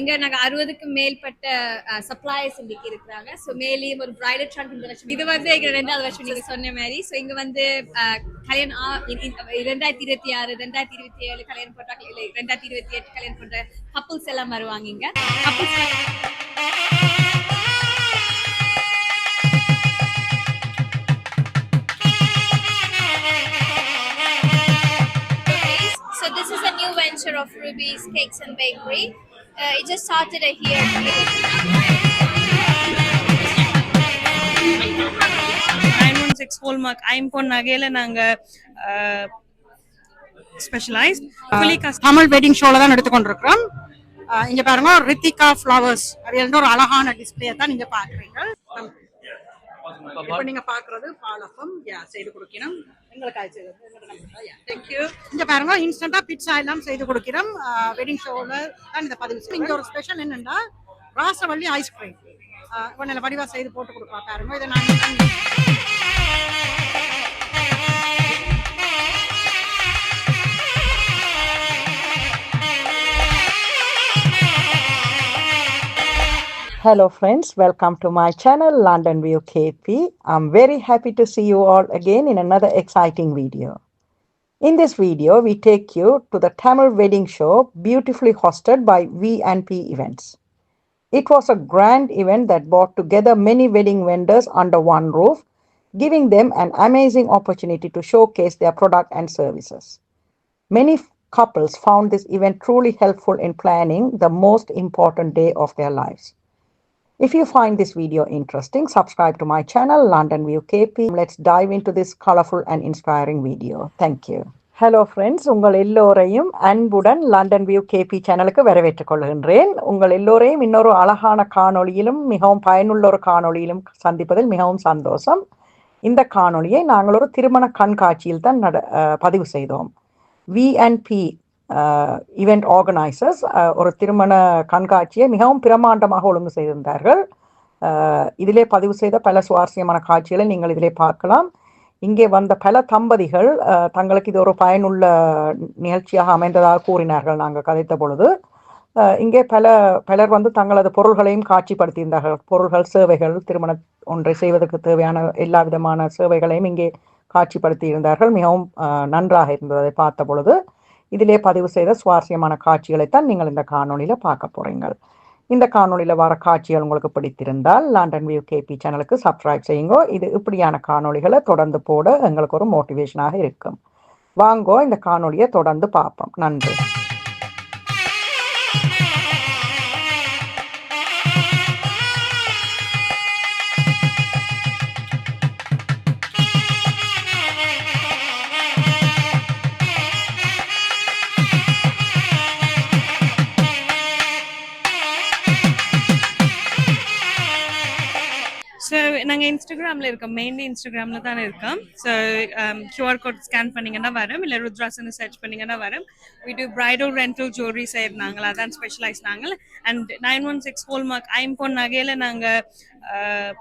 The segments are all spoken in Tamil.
எங்க நாங்க அறுபதுக்கு மேற்பட்ட சப்ளையர்ஸ் இன்னைக்கு இருக்கிறாங்க. ஸோ மேலேயும் ஒரு பிரைடல் ட்ரங்க் இந்த வருஷம் இது வந்து எங்க ரெண்டாவது வருஷம் நீங்க சொன்ன மாதிரி. ஸோ இங்க வந்து கல்யாணம் ஆ- ரெண்டாயிரத்தி இருபத்தி ஆறு ரெண்டாயிரத்தி இருபத்தி ஏழு கல்யாணம் பண்றாங்க இல்ல ரெண்டாயிரத்தி இருபத்தி எட்டு கல்யாணம் பண்ற கப்புள்ஸ் எல்லாம் வருவாங்க இங்க. Couples of Ruby's Cakes and Bakery. Uh, it just started here. Nine one six hallmark ஐம்பொன் நகையில நாங்க ஸ்பெஷலைஸ்ட் ஃபுல்லி தமிழ் வெட்டிங் ஷோல தான் எடுத்துக்கொண்டிருக்கிறோம். அஹ் இங்க பாருங்க ரித்திகா ஃப்ளவர்ஸ் அது ஒரு அழகான டிஸ்பிளே தான் நீங்க பாக்குறீங்க இப்போ நீங்க பாக்குறது பாலகம். யா செய்து கொடுக்கணும். இங்க பாருங்க இன்ஸ்டன்டா பிட்சா எல்லாம் செய்து கொடுக்கிறோம். வெட்டிங் ஷோல தான் இதை பதிவு இங்க ஒரு ஸ்பெஷல் என்னன்னா ராசவள்ளி ஐஸ்கிரீம் கொஞ்சம் வடிவா செய்து போட்டு கொடுப்பா பாருங்க. இதை நான் Hello friends, welcome to my channel London View KP. I'm very happy to see you all again in another exciting video. In this video, we take you to the Tamil wedding show beautifully hosted by V&P Events. It was a grand event that brought together many wedding vendors under one roof, giving them an amazing opportunity to showcase their product and services. Many couples found this event truly helpful in planning the most important day of their lives. If you find this video interesting, subscribe to my channel, London View KP. Let's dive into this colorful and inspiring video. Thank you. Hello friends உங்கள் எல்லோரையும் அன்புடன் லண்டன் வியூ கேபி சேனலுக்கு வரவேற்றுக் கொள்கின்றேன் உங்கள் எல்லோரையும் இன்னொரு அழகான காணொளியிலும் மிகவும் பயனுள்ள ஒரு காணொளியிலும் சந்திப்பதில் மிகவும் சந்தோஷம் இந்த காணொளியை நாங்கள் ஒரு திருமண கண்காட்சியில் தான் நட பதிவு செய்தோம் விஎன்பி ஈவெண்ட் ஆர்கனைசர்ஸ் ஒரு திருமண கண்காட்சியை மிகவும் பிரமாண்டமாக ஒழுங்கு செய்திருந்தார்கள். இதிலே பதிவு செய்த பல சுவாரஸ்யமான காட்சிகளை நீங்கள் இதிலே பார்க்கலாம். இங்கே வந்த பல தம்பதிகள் தங்களுக்கு இது ஒரு பயனுள்ள நிகழ்ச்சியாக அமைந்ததாக கூறினார்கள் நாங்கள் கதைத்த பொழுது. இங்கே பல பலர் வந்து தங்களது பொருள்களையும் காட்சிப்படுத்தியிருந்தார்கள். பொருள்கள் சேவைகள் திருமண ஒன்றை செய்வதற்கு தேவையான எல்லா விதமான சேவைகளையும் இங்கே காட்சிப்படுத்தி இருந்தார்கள் மிகவும் நன்றாக இருந்ததை பார்த்த பொழுது. இதிலே பதிவு செய்த சுவாரஸ்யமான காட்சிகளைத்தான் நீங்கள் இந்த காணொலியில் பார்க்க போறீங்கள். இந்த காணொலியில் வர காட்சிகள் உங்களுக்கு பிடித்திருந்தால் லண்டன் வியூ கேபி சேனலுக்கு சப்ஸ்கிரைப் செய்யுங்க. இது இப்படியான காணொளிகளை தொடர்ந்து போட எங்களுக்கு ஒரு மோட்டிவேஷனாக இருக்கும். வாங்கோ இந்த காணொலியை தொடர்ந்து பார்ப்போம். நன்றி. நாங்கள் இன்ஸ்டாகிராமில் இருக்கோம். மெயின்லி இன்ஸ்டாகிராமில் தானே இருக்கோம். ஸோ கியூஆர் கோட் ஸ்கேன் பண்ணீங்கன்னா வரும். இல்லை ருத்ராசன் சர்ச் பண்ணீங்கன்னா வரும். We do bridal rental jewellery செய்கிறாங்க அதான் ஸ்பெஷலைஸ் நாங்கள். And nine one six hallmark ஐம்பொன் நகையில் நாங்கள்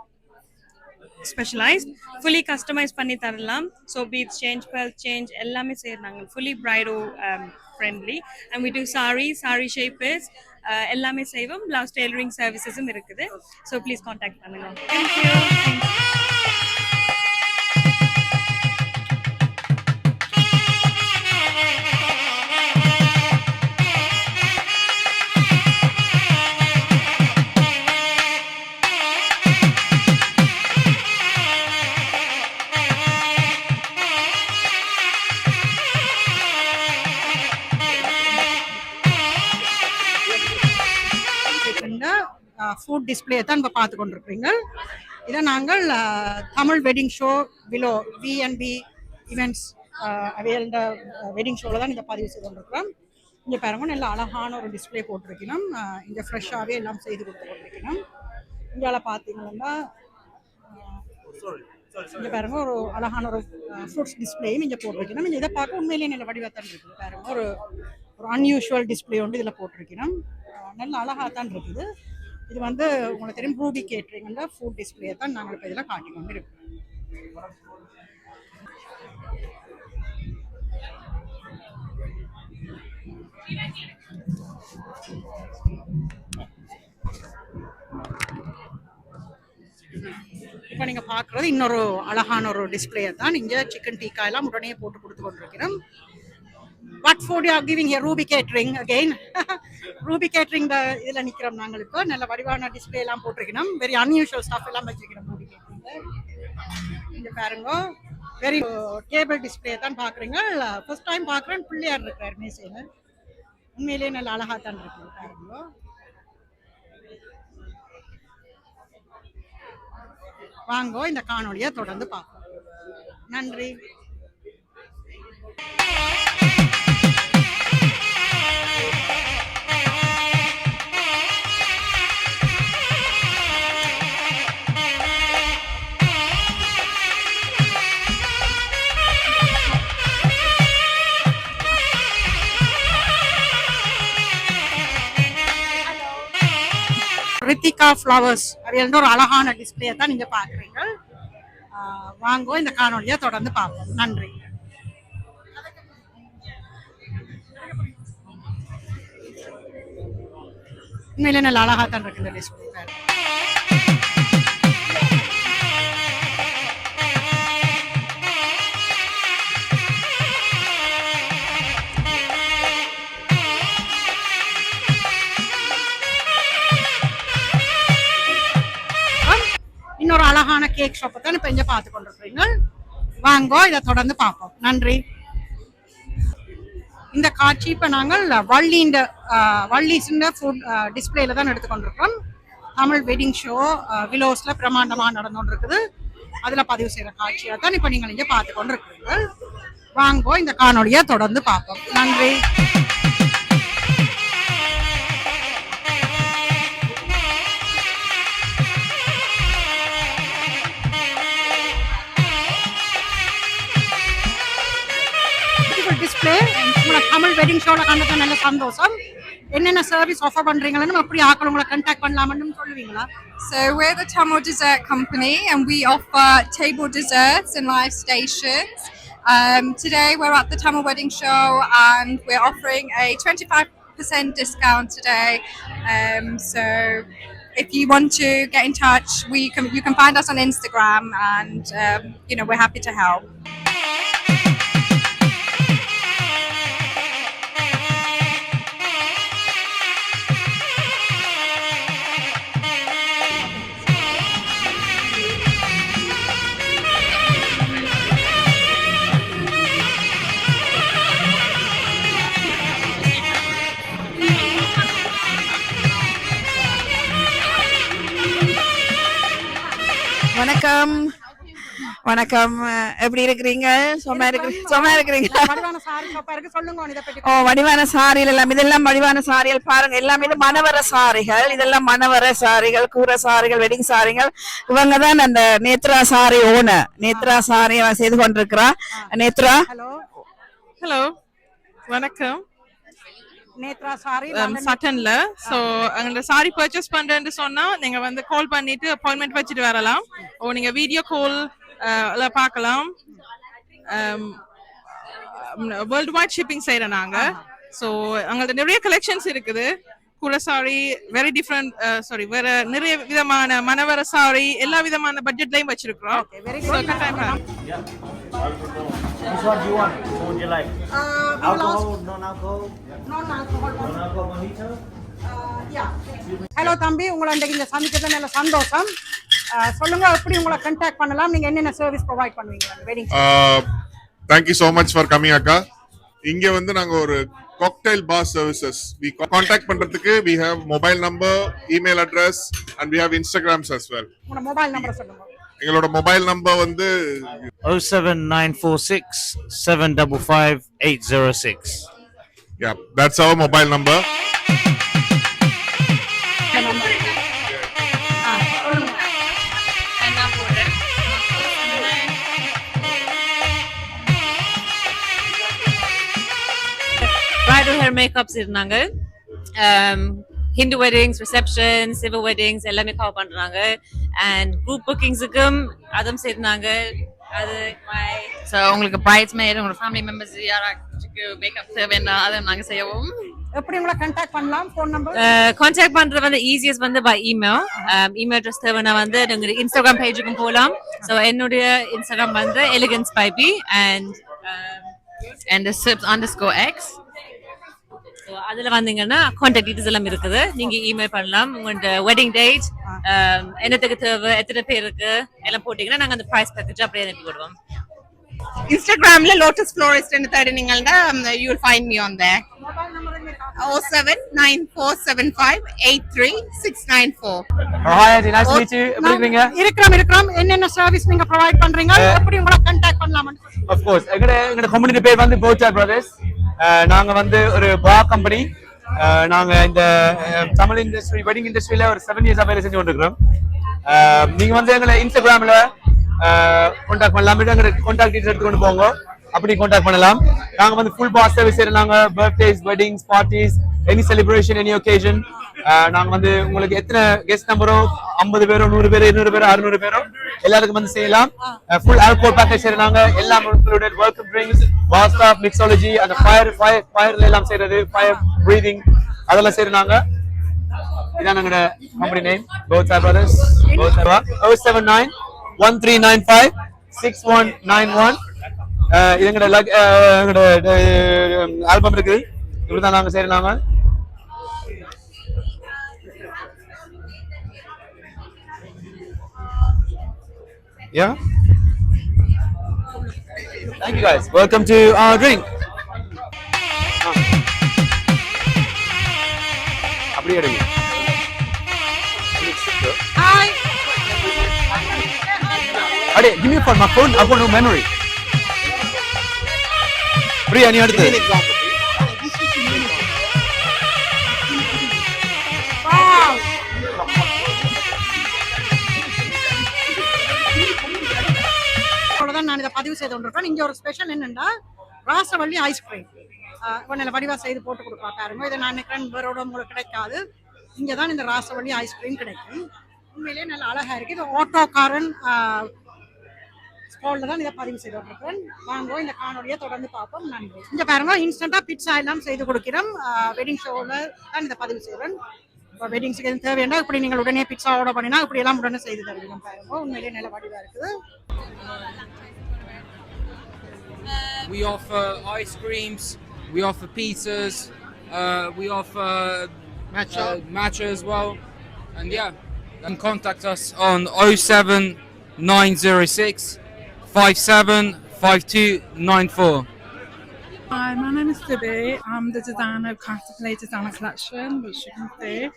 ஸ்பெஷலைஸ் ஃபுல்லி கஸ்டமைஸ் பண்ணி தரலாம். So beads change bell change எல்லாமே செய்யறாங்க fully bridal friendly and we do sari sari is எல்லாமே செய்வோம். பிளவுஸ் டெய்லரிங் சர்வீசஸும் இருக்குது. ஸோ ப்ளீஸ் காண்டாக்ட் பண்ணுங்க. தேங்க்யூ ஃபுட் டிஸ்பிளே தான் இப்போ பார்த்து கொண்டிருக்கிறீங்க இதை நாங்கள் தமிழ் வெட்டிங் ஷோ பிலோ விஎன்பி இவெண்ட்ஸ் அவையல்ட வெட்டிங் ஷோவில் தான் இதை பதிவு செய்து கொண்டிருக்கிறோம். இங்கே பாருங்க நல்ல அழகான ஒரு டிஸ்பிளே போட்டிருக்கணும். இங்கே ஃப்ரெஷ்ஷாகவே எல்லாம் செய்து கொடுத்து கொண்டிருக்கணும். இங்கே பார்த்தீங்கன்னா இங்கே பாருங்க ஒரு அழகான ஒரு ஃப்ரூட்ஸ் டிஸ்பிளேயும் இங்கே போட்டிருக்கணும். இங்கே இதை பார்க்க உண்மையிலேயே நல்ல வடிவத்தான் இருக்குது. பாருங்க ஒரு ஒரு அன்யூஷுவல் டிஸ்பிளே வந்து இதில் போட்டிருக்கணும். நல்ல அழகாக தான் இருக்குது. இது வந்து உங்களுக்கு தெரியும் ரூபி கேட்ரிங்கில் ஃபுட் டிஸ்பிளே தான் நாங்கள் இப்போ இதில் காட்டி கொண்டு இருக்கோம் இப்போ நீங்கள் பார்க்குறது இன்னொரு அழகான ஒரு டிஸ்பிளேயை தான். இங்கே சிக்கன் டீக்கா உடனே போட்டு கொடுத்து கொண்டிருக்கிறோம். What food you are giving here Ruby catering again Ruby catering இதில் நிற்கிறோம் நாங்கள் இப்போ நல்ல வடிவான டிஸ்பிளே எல்லாம் போட்டிருக்கணும். வெரி அன்யூஷுவல் ஸ்டாஃப் எல்லாம் வச்சிருக்கிறோம் ரூபி கேட்ரிங் இங்கே பாருங்க. வெரி டேபிள் டிஸ்பிளே தான் பார்க்குறீங்க. ஃபர்ஸ்ட் டைம் பார்க்குறேன். பிள்ளையார் இருக்கிறார் மேசையில். உண்மையிலேயே நல்ல அழகாக தான் இருக்குது பாருங்க. வாங்கோ இந்த காணொலியை தொடர்ந்து பார்ப்போம். நன்றி. ரித்திகா ஃப்ளவர்ஸ் அது ஒரு அழகான டிஸ்பிளே தான் நீங்க பாக்குறீங்க ஆஹ் வாங்கோ இந்த காணொலியை தொடர்ந்து பார்ப்போம். நன்றி. உண்மையிலே நல்ல அழகா தான் இருக்கு இந்த டிஸ்பிளே இன்னொரு அழகான கேக் ஷாப்பை தான் இப்போ இங்கே பார்த்து கொண்டிருக்கிறீங்க வாங்கோ இதை தொடர்ந்து பார்ப்போம். நன்றி. இந்த காட்சி இப்போ நாங்கள் வள்ளின்ற வள்ளிஸ்ன்ற ஃபுட் டிஸ்பிளேல தான் எடுத்துக்கொண்டிருக்கிறோம் தமிழ் வெட்டிங் ஷோ விலோஸில் பிரமாண்டமாக நடந்து கொண்டிருக்குது அதில் பதிவு செய்கிற காட்சியை தான் இப்போ நீங்கள் இங்கே பார்த்து கொண்டிருக்கிறீர்கள். வாங்கோ இந்த காணொலியை தொடர்ந்து பார்ப்போம். நன்றி. டிஸ்பிளே உங்களை தமிழ் வெட்டிங் ஷோவில் கண்டது நல்ல சந்தோஷம் என்னென்ன சர்வீஸ் ஆஃபர் பண்றீங்கன்னு எப்படி ஆக்கள் உங்களை கண்டாக்ட் பண்ணலாம்னு சொல்லுவீங்களா So we're the Tamil Dessert Company and we offer table desserts in live stations. Um, today we're at the Tamil Wedding Show and we're offering a 25% discount today. Um, so if you want to get in touch, we can you can find us on Instagram and um, you know we're happy to help. வணக்கம். வணக்கம். எப்படி இருக்கிறீங்க? சும்மா இருக்கிறீங்க. சும்மா இருக்கிறீங்களா? ஓ வடிவான சாரிகள் எல்லாம் இதெல்லாம் வடிவான சாரிகள் பாருங்க. எல்லாமே இது மணவர சாரிகள். இதெல்லாம் மணவர சாரிகள் கூரை சாரிகள் வெட்டிங் சாரிகள். இவங்க தான் அந்த நேத்ரா சாரி ஓனர் நேத்ரா சாரி செய்து கொண்டிருக்கிறா நேத்ரா? ஹலோ. ஹலோ. வணக்கம். நேத்ரா சாரி சட்டன்ல சோ அங்க சாரி பர்ச்சேஸ் பண்றேன்னு சொன்னா நீங்க வந்து கால் பண்ணிட்டு அப்பாயின்மெண்ட் வச்சுட்டு வரலாம். ஓ நீங்க வீடியோ கால் பார்க்கலாம். வேர்ல்டு வைட் ஷிப்பிங் செய்யறோம் நாங்க. சோ அங்கள்ட்ட நிறைய கலெக்ஷன்ஸ் இருக்குது. குல சாரி வெரி டிஃப்ரெண்ட் சாரி வேற நிறைய விதமான மனவர சாரி எல்லா விதமான பட்ஜெட்லயும் வச்சிருக்கிறோம். Which one do you want? What would you like? Alcohol, non-alcohol, non-alcohol. Mojito? Hello தம்பி. உங்களை இன்றைக்கு இந்த சந்திக்கிறது நல்ல சந்தோஷம். அஹ், சொல்லுங்க எப்படி உங்களை கான்டாக்ட் பண்ணலாம்? நீங்க என்னென்ன சர்வீஸ் ப்ரொவைட் பண்ணுவீங்க? Wedding thank you so much for coming அக்கா. இங்க வந்து நாங்க ஒரு cocktail bar services we contact பண்றதுக்கு we have mobile number email address and we have Instagrams as well. உங்களோட மொபைல் நம்பரை சொல்லுங்க. எங்களோட மொபைல் நம்பர் வந்து 07946 755 806. Yeah that's our mobile number bridal hair makeups இருந்தாங்க. Hindu weddings reception civil weddings எல்லாமே கவர் பண்றாங்க. அண்ட் குரூப் புக்கிங்ஸுக்கும் அதுவும் சேர்ந்தாங்க. அது ஸோ உங்களுக்கு பிரைட்ஸ் மேட் உங்களோட ஃபேமிலி மெம்பர்ஸ் யாராச்சுக்கு மேக்கப் தேவைன்னா அதை நாங்கள் செய்யவும். எப்படி உங்களை கான்டாக்ட் பண்ணலாம்? ஃபோன் நம்பர் கான்டாக்ட் பண்றது வந்து ஈஸியஸ்ட் வந்து பை இமெயில் இமெயில் அட்ரஸ் தேவைன்னா வந்து நீங்க இன்ஸ்டாகிராம் பேஜுக்கும் போகலாம் ஸோ என்னுடைய இன்ஸ்டாகிராம் வந்து எலிகன்ஸ் பைபி and and chips under ஸ்கோ X so அதில் வந்தீங்கன்னா கான்டாக்ட் டீட்டெயில்ஸ் எல்லாம் இருக்குது. நீங்க இமெயில் பண்ணலாம். உங்களோட வெட்டிங் டேட் என்னத்துக்கு தேவை எத்தனை பேருக்கு எல்லாம் போட்டீங்கன்னா நாங்கள் அந்த ப்ரைஸ் பேக்கேஜ் அப்படியே அனுப்பி விடுவோம். ഇൻസ്റ്റാഗ്രാമില് ലോട്ടസ് ഫ്ലോറിസ്റ്റ് എന്ന് തേടി നിങ്ങളുടെ you will find me on the O seven nine four seven five eight three six nine four Hi, Auntie. Nice to meet you. எப்படி இருக்கீங்க? இருக்கிறோம் இருக்கிறோம் என்னென்ன சர்வீஸ் நீங்க ப்ரொவைட் பண்றீங்க எப்படி உங்களை கான்டாக்ட் பண்ணலாம் Of course. எங்கட எங்கட கம்பெனி பேர் வந்து போச்சா பிரதர்ஸ் நாங்க வந்து ஒரு பா கம்பெனி நாங்க இந்த அஹ், தமிழ் இண்டஸ்ட்ரி வெட்டிங் இண்டஸ்ட்ரியில ஒரு செவன் இயர்ஸா வேலை செஞ்சு கொண்டிருக்கிறோம் அஹ், நீங்க வந்து எங்களை இன்ஸ்டாகிராம்ல கான்டாக்ட் பண்ணலாம். எங்க கான்டாக்ட் டீட்டெயில் எடுத்து கொண்டு போங்க. அப்படி கான்டாக்ட் பண்ணலாம். நாங்க வந்து ஃபுல் பாஸ் சர்வீஸ் செய்யறாங்க birthdays weddings parties any celebration any occasion நாங்க வந்து உங்களுக்கு எத்தனை கெஸ்ட் நம்பரோ ஐம்பது பேரோ நூறு பேரோ இருநூறு பேரோ அறுநூறு பேரோ? எல்லாருக்கும் வந்து செய்யலாம். ஃபுல் ஆல்கோல் பேக்கேஜ் செய்யறாங்க எல்லாம் இன்க்ளூடட் ஒர்க் ட்ரிங்க்ஸ் வாஸ்டாப் மிக்ஸாலஜி அந்த ஃபயர் ஃபயர் ஃபயர்ல எல்லாம் செய்யறது ஃபயர் ப்ரீதிங் அதெல்லாம் செய்யறாங்க இதான் எங்களோட company name Gotcha brothers Gotcha O seven nine one three nine five six one nine one எங்களோட லக் எங்களோட ஆல்பம் இருக்குது இப்படிதான் நாங்க செய்யறாங்க Yeah. Thank you guys. Welcome to our drink. அப்படியே எடுங்க அடே give me a my phone I've got no memory. Priya நீ அடுத்து. நான் இதை பதிவு செய்து கொண்டிருக்கேன். இங்க ஒரு ஸ்பெஷல் என்னென்னா ராசவள்ளி ஐஸ்கிரீம் ஒன்றில் வடிவாக செய்து போட்டு கொடுப்பா பாருங்க. இதை நான் நினைக்கிறேன் வேறோட உங்களுக்கு கிடைக்காது. இங்க தான் இந்த ராசவள்ளி ஐஸ்கிரீம் கிடைக்கும். உண்மையிலேயே நல்ல அழகா இருக்கு. இது ஆட்டோக்காரன் ஸ்பால்ல தான் இதை பதிவு செய்து கொண்டிருக்கிறேன் வாங்க இந்த காணொலியை தொடர்ந்து பார்ப்போம். நன்றி. இங்க பாருங்க இன்ஸ்டன்டா பிட்ஸா எல்லாம் செய்து கொடுக்கிறோம். வெட்டிங் ஷோவில் தான் இதை பதிவு செய்கிறேன். இப்போ வெட்டிங்ஸுக்கு எதுவும் தேவைன்னா இப்படி நீங்கள் உடனே பிட்ஸா ஆர்டர் பண்ணினா இப்படி எல்லாம் உடனே செய்து தருவீங்க பாருங்க. உண்மையிலேயே நல்ல வடிவா இருக்குது. We offer ice creams, we offer pizzas, uh, we offer matcha. Uh, matcha. as well. And yeah, and contact us on 07906 575294. Hi, my name is Libby. I'm the designer of Caterpillar Designer Collection, which you can see.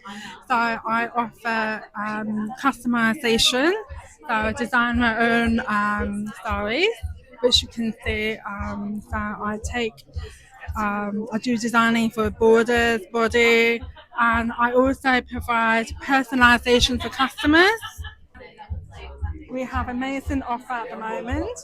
So I offer um, customization. So I design my own um, stories, which you can see. Um, so I take, um, I do designing for borders, body, and I also provide personalization for customers. We have amazing offer at the moment.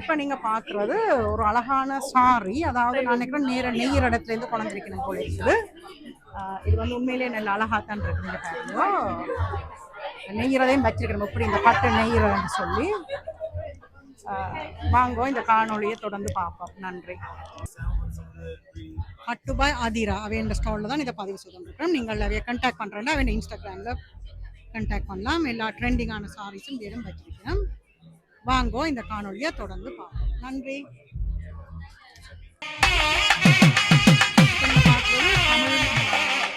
இப்போ நீங்கள் பார்க்குறது ஒரு அழகான சாரி அதாவது நான் நினைக்கிறேன் நேர நெய்யற இடத்துலேருந்து குழந்திருக்கணும் போல இருக்குது. இது வந்து உண்மையிலேயே நல்ல அழகா தான் இருக்கு நீங்க பாருங்க நெய்யறதையும் வச்சிருக்கணும் எப்படி இந்த பட்டு நெய்யறதுன்னு சொல்லி. வாங்குவோம் வாங்கோ இந்த காணொலியை தொடர்ந்து பார்ப்போம். நன்றி. பட்டுபாய் ஆதிரா அவைய ஸ்டாலில் தான் இதை பதிவு செய்துருக்கிறோம். நீங்கள் அவைய கண்டாக்ட் பண்ணுறேன்னா அவன் இன்ஸ்டாகிராமில் கண்டாக்ட் பண்ணலாம். எல்லா ட்ரெண்டிங்கான சாரீஸும் வேறும் வச்சிருக்கிறேன் வாங்கோ இந்த காணொலியை தொடர்ந்து பார்ப்போம். நன்றி.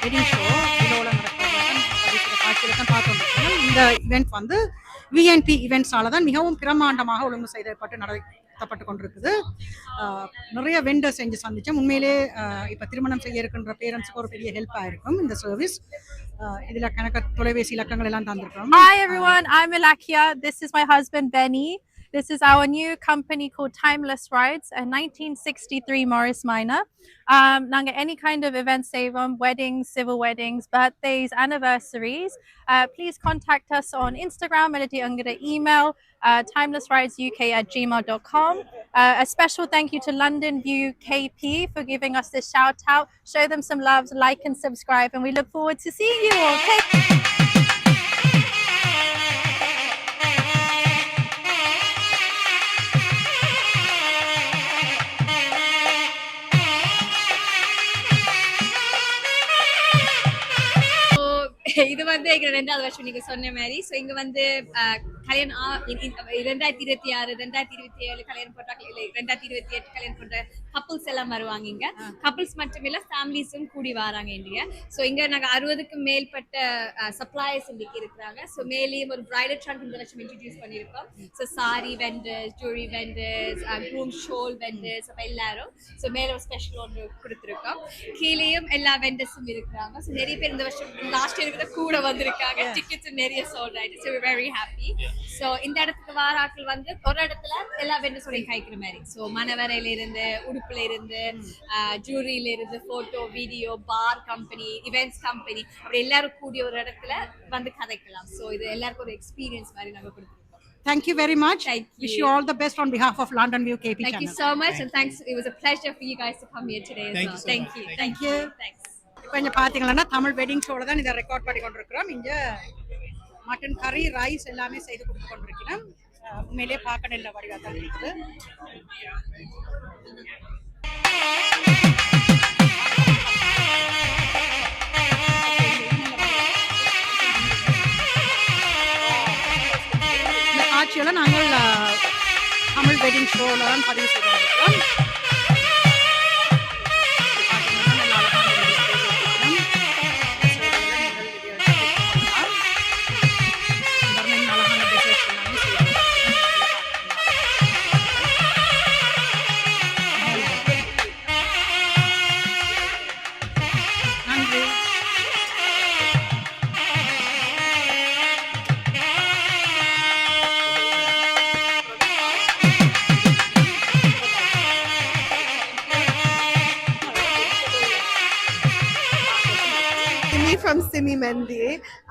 வெட்டிங் ஷோ இதோட காட்சியில் தான் இந்த இவெண்ட் வந்து விஎன்பி இவெண்ட்ஸால தான் மிகவும் பிரமாண்டமாக ஒழுங்கு செய்யப்பட்டு நடத்தப்பட்டு கொண்டிருக்குது. ஆஹ் நிறைய வெண்டர் செஞ்சு சந்திச்சோம். உண்மையிலே ஆஹ் இப்ப திருமணம் செய்ய இருக்கின்ற பேரண்ட்ஸுக்கு ஒரு பெரிய ஹெல்ப்பாக இருக்கும் இந்த சர்வீஸ் இதுல கணக்க தொலைபேசி இலக்கங்கள் எல்லாம் தந்திருக்கிறோம். Hi everyone, I'm Ilakia. This is my husband Benny. This is our new company called Timeless Rides, a 1963 Morris Minor. Um, any kind of event save on weddings, civil weddings, birthdays, anniversaries. Uh, please contact us on Instagram and the email uh, timelessridesuk at gmail.com. Uh, a special thank you to London View KP for giving us this shout out. Show them some love, like and subscribe, and we look forward to seeing you all. Take இது வந்து எங்க ரெண்டாவது வருஷம் நீங்க சொன்ன மாதிரி. ஸோ இங்க வந்து கல்யாணம் ஆ- இ- இ- ரெண்டாயிரத்தி இருபத்தி ஆறு ரெண்டாயிரத்தி இருபத்தி ஏழு கல்யாணம் பண்றாங்க இல்லை ரெண்டாயிரத்தி இருபத்தி எட்டு கல்யாணம் பண்ற கப்புள்ஸ் எல்லாம் வருவாங்க இங்க. கப்புள்ஸ் மட்டும் இல்ல ஃபேமிலிஸும் கூடி வராங்க இங்க. ஸோ இங்க நாங்க அறுபதுக்கும் மேற்பட்ட சப்ளையர்ஸ் இன்னைக்கு இருக்கிறாங்க. ஸோ மேலேயும் ஒரு பிரைடல் ட்ரங்க் இந்த வருஷம் இன்ட்ரடியூஸ் பண்ணியிருக்கோம். So sari vendors jewellery vendors groom ஷோல் vendors அப்போ எல்லாரும். ஸோ மேல ஒரு ஸ்பெஷல் ஒன்று கொடுத்துருக்கோம். கீழேயும் எல்லா வெண்டர்ஸும் இருக்கிறாங்க. ஸோ நிறைய பேர் இந்த வருஷம் லாஸ்ட் இயர் கூட கூட வந்திருக்காங்க. டிக்கெட்ஸ் நிறைய சோல்ட் ஆயிட்டு ஸோ வெரி ஹாப்பி ஸோ இந்த இடத்துக்கு வார ஆட்கள் வந்து ஒரு இடத்துல எல்லா வெண்டர்ஸோடையும் காய்க்கிற மாதிரி ஸோ மணவரையில இருந்து உடுப்புல இருந்து ஜூரியில இருந்து photo video bar company events company அப்படி எல்லாரும் கூடிய ஒரு இடத்துல வந்து கதைக்கலாம் ஸோ இது எல்லாருக்கும் ஒரு எக்ஸ்பீரியன்ஸ் மாதிரி நாங்கள் கொடுத்துருக்கோம் Thank you very much. Thank Wish you. you all the best on behalf of London View KP Thank you channel. so much, and thanks. It was a pleasure for you guys to come here today as Thank well. you so Thank you. Thank Thank you. you. Thanks. இப்போ இங்க பாத்தீங்கன்னா தமிழ் வெட்டிங் ஷோல தான் இதை ரெக்கார்ட் பண்ணி கொண்டிருக்கிறோம் இங்க மட்டன் கறி ரைஸ் எல்லாமே செய்து கொடுத்து கொண்டிருக்கிறோம். உண்மையிலே உண்மையிலேயே பார்க்க நல்ல வடிவாக தான் இருக்குது. இந்த நாங்கள் தமிழ் வெட்டிங் ஷோலாம் தான் பதிவு செய்து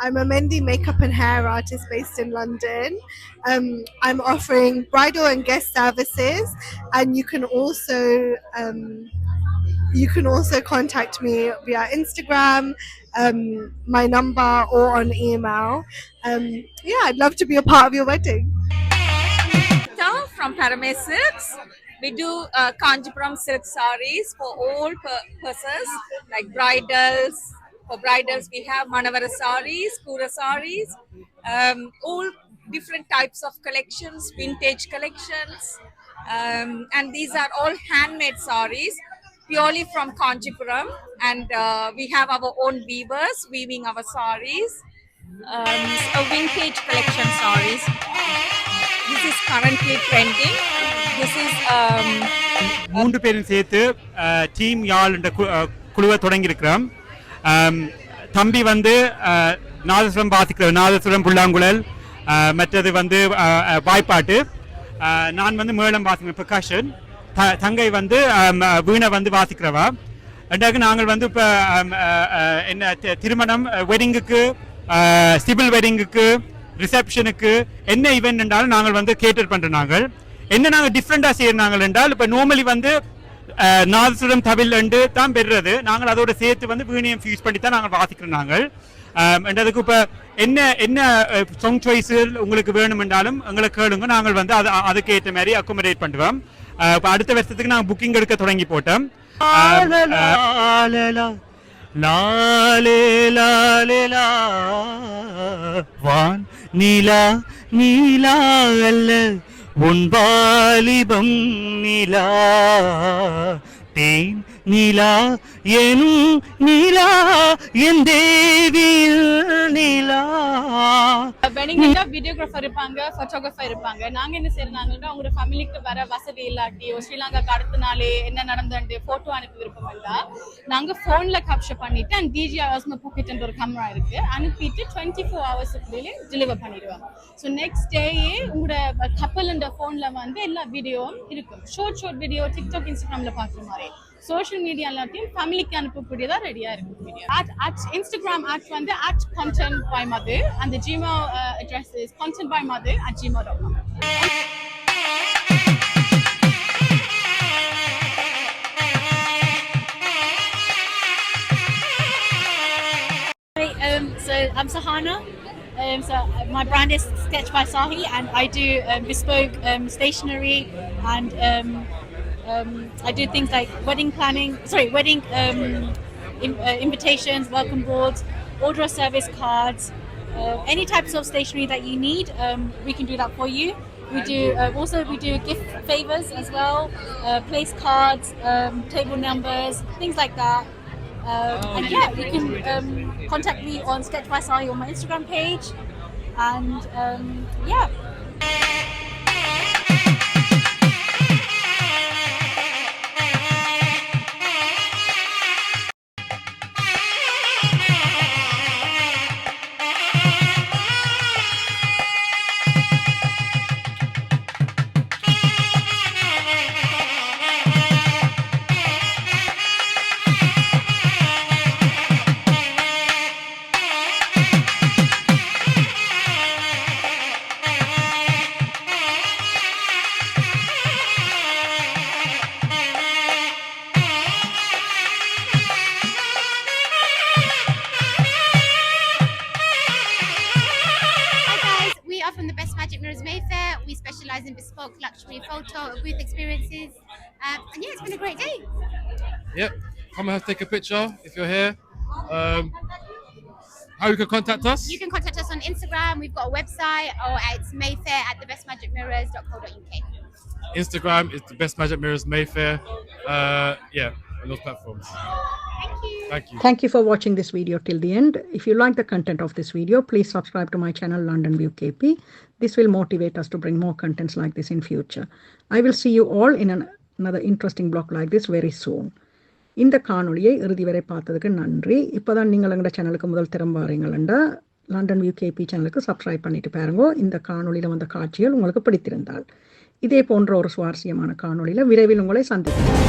I'm a Mendy makeup and hair artist based in London. Um, I'm offering bridal and guest services, and you can also um, you can also contact me via Instagram, um, my number, or on email. Um, yeah, I'd love to be a part of your wedding. From Parame Silks. We do uh, Kanjipuram silk sarees for all per- persons, like bridals. For bridals, we have Manavara sarees, Kura sarees, um, all different types of collections, vintage collections. Um, and these are all handmade sarees, purely from Kanjipuram. And uh, we have our own weavers weaving our sarees. Um, a vintage collection sarees. This is currently trending. This is um, மூன்று பேரும் சேர்த்து டீம் யாழ் என்ற கு- அஹ், குழுவை தொடங்கியிருக்கிறோம் ஆம், தம்பி வந்து நாதஸ்வரம் வாசிக்கிறார் நாதஸ்வரம் புல்லாங்குழல் மற்றது வந்து வாய்ப்பாட்டு. நான் வந்து மேளம் வாசிக்கிறேன் பிரகாஷன் தங்கை வந்து வீணை வந்து வாசிக்கிறவா. ரெண்டாவது நாங்கள் வந்து இப்போ என்ன திருமணம் வெட்டிங்குக்கு சிவில் வெட்டிங்குக்கு ரிசப்ஷனுக்கு என்ன ஈவெண்ட் என்றாலும் நாங்கள் வந்து கேட்டர் பண்ணுறோம் நாங்கள். என்ன நாங்கள் டிஃப்ரெண்ட்டாக செய்யறாங்க என்றால் இப்போ நார்மலி வந்து நாதசுரம் தமிழ் என்று தான் பெறுறது. நாங்கள் அதோட சேர்த்து வந்து வீணியம் ஃபியூஸ் பண்ணி தான் நாங்கள் வாசிக்கிறோம் நாங்கள். அஹ், என்றதுக்கு இப்போ என்ன என்ன சாங் சாய்ஸ் உங்களுக்கு வேணும் என்றாலும் எங்களை கேளுங்க. நாங்கள் வந்து அது அதுக்கு ஏற்ற மாதிரி அக்கோமடேட் பண்ணுவோம். இப்போ அடுத்த வருஷத்துக்கு நாங்கள் புக்கிங் எடுக்க தொடங்கி போட்டோம். லாலே லாலே லா வான் நீலா நீலா அல்ல. உன் வாலிபம் நிலா தேன் நிலா எனும் நிலா என் தேவியில் நிலா. வெட்டிங்ல வீடியோகிராஃபர் இருப்பாங்க போட்டோகிராஃபர் இருப்பாங்க. நாங்க என்ன செய்யறாங்கன்னா உங்களோட ஃபேமிலிக்கு வர வசதி இல்லாட்டி ஸ்ரீலங்காக்கு அடுத்த நாளே என்ன நடந்துட்டு போட்டோ அனுப்பி விருப்பம் இருந்தா நாங்க போன்ல கேப்சர் பண்ணிட்டு அண்ட் டிஜி ஹவர்ஸ் பாக்கெட் ஒரு கேமரா இருக்கு. அனுப்பிட்டு டுவெண்ட்டி ஃபோர் ஹவர்ஸுக்குள்ளே டெலிவர் பண்ணிடுவாங்க ஸோ நெக்ஸ்ட் டேயே உங்களோட கப்பல் போன்ல வந்து எல்லா வீடியோவும் இருக்கும். ஷார்ட் ஷார்ட் வீடியோ டிக்டாக் இன்ஸ்டாகிராம்ல பாக்குற மாதிரி. சோஷியல் மீடியா எல்லாத்தையும் ஃபேமிலிக்கு அனுப்பக்கூடியதாக ரெடியாக இருக்கும் அட் அட் இன்ஸ்டாகிராம் அட் வந்து அட் கான்டென்ட் பை மது அந்த ஜிமோ address is content by Madhu at ஜிமோ dot com So I'm Sahana. Um, so my brand is Sketch by Sahi, and I do um, bespoke um, stationery and um, um, I do things like wedding planning. Sorry, wedding um, in, uh, invitations, welcome boards, order of service cards, uh, any types of stationery that you need, um, we can do that for you. We do uh, also we do gift favors as well, uh, place cards, um, table numbers, things like that. Um, and yeah, you can um, contact me on Sketch by Sari on my Instagram page. And um, yeah. Come and take a picture if you're here. Um, how you can contact us? You can contact us on Instagram. We've got a website, or it's mayfair at thebestmagicmirrors.co.uk. Instagram is the best magic mirrors Mayfair. Uh, yeah, on those platforms. Thank you. Thank you. Thank you for watching this video till the end. If you like the content of this video, please subscribe to my channel London View KP. This will motivate us to bring more contents like this in future. I will see you all in an, another interesting blog like this very soon. இந்த காணொளியை இறுதி வரை பார்த்ததுக்கு நன்றி. இப்போதான் நீங்கள் எங்களோட சேனலுக்கு முதல் திறம் வரீங்களா லண்டன் வியூ சேனலுக்கு சப்ஸ்கிரைப் பண்ணிட்டு பாருங்க. இந்த காணொலியில் வந்த காட்சிகள் உங்களுக்கு பிடித்திருந்தால். இதே போன்ற ஒரு சுவாரஸ்யமான காணொலியில் விரைவில் உங்களை சந்திக்கிறேன்